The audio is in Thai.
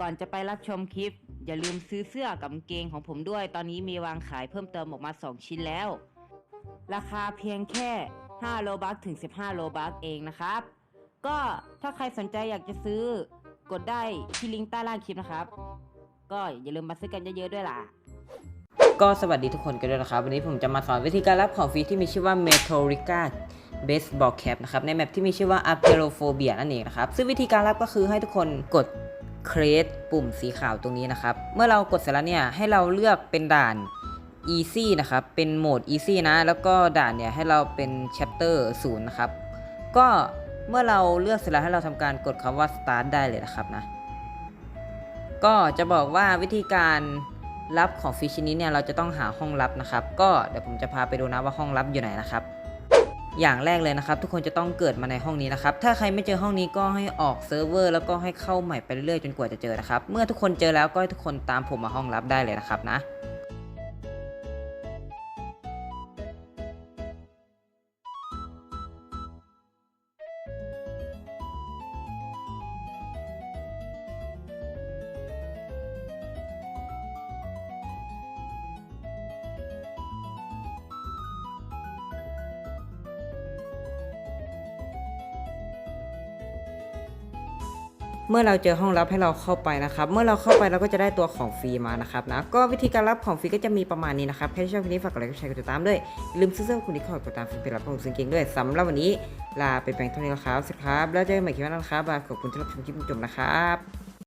ก่อนจะไปรับชมคลิป อย่าลืมซื้อเสื้อกับกางเกงของผมด้วย ตอนนี้มีวางขายเพิ่มเติมออกมา 2 ชิ้นแล้ว ราคาเพียงแค่ 5 โลบัคถึง 15 โลบัคเองนะครับ ก็ถ้าใครสนใจอยากจะซื้อกดได้ที่ลิงก์ใต้ล่างคลิปนะครับ ก็อย่าลืมมาซื้อกันเยอะๆด้วยล่ะก็สวัสดีทุกคนกันด้วยนะครับ วันนี้ผมจะมาสอนวิธีการรับของฟรีที่มีชื่อว่า Metallica Baseball Cap นะครับ ในแมปที่มีชื่อว่า Aperophobia นั่นเองนะครับ ซึ่งวิธีการรับก็คือให้ทุกคนกด เครสปุ่มสีขาวตรงนี้นะครับ เมื่อเรากดเสร็จแล้วเนี่ยให้เราเลือกเป็นด่าน Easy นะครับ เป็นโหมด Easy นะ แล้วก็ด่านเนี่ยให้เราเป็น Chapter 0นะครับ ก็เมื่อเราเลือกเสร็จแล้วให้เราทำการกดคำว่า Start ได้เลยนะครับนะ ก็จะบอกว่าวิธีการรับของฟรีชิ้นนี้เนี่ยเราจะต้องหาห้องลับนะครับ ก็เดี๋ยวผมจะพาไปดูนะว่าห้องลับอยู่ไหนนะครับ อย่างแรกเลยนะครับ ทุกคนจะต้องเกิดมาในห้องนี้นะครับ ถ้าใครไม่เจอห้องนี้ก็ให้ออกเซิร์ฟเวอร์แล้วก็ให้เข้าใหม่ไปเรื่อยๆจนกว่าจะเจอนะครับ เมื่อทุกคนเจอแล้วก็ให้ทุกคนตามผมมาห้องลับได้เลยนะครับนะ เมื่อเราเจอห้องลับให้เราเข้าไปนะครับ เมื่อเราเข้าไปเราก็จะได้ตัวของฟรีมานะครับนะ ก็วิธีการรับของฟรีก็จะมีประมาณนี้นะครับใครที่ชอบคลิปนี้ฝากกดไลค์กดแชร์กดติดตามด้วยลืมซื้อเสื้อคุณดิคอร์ดกดตามฟิล์มไปรับของซึ่งเก่งด้วยสำหรับวันนี้ลาไปแปลงเท่านี้แล้วครับสวัสดีครับ แล้วเจอกันใหม่คลิปหน้านะครับขอบคุณที่รับชมคลิปจนจบนะครับ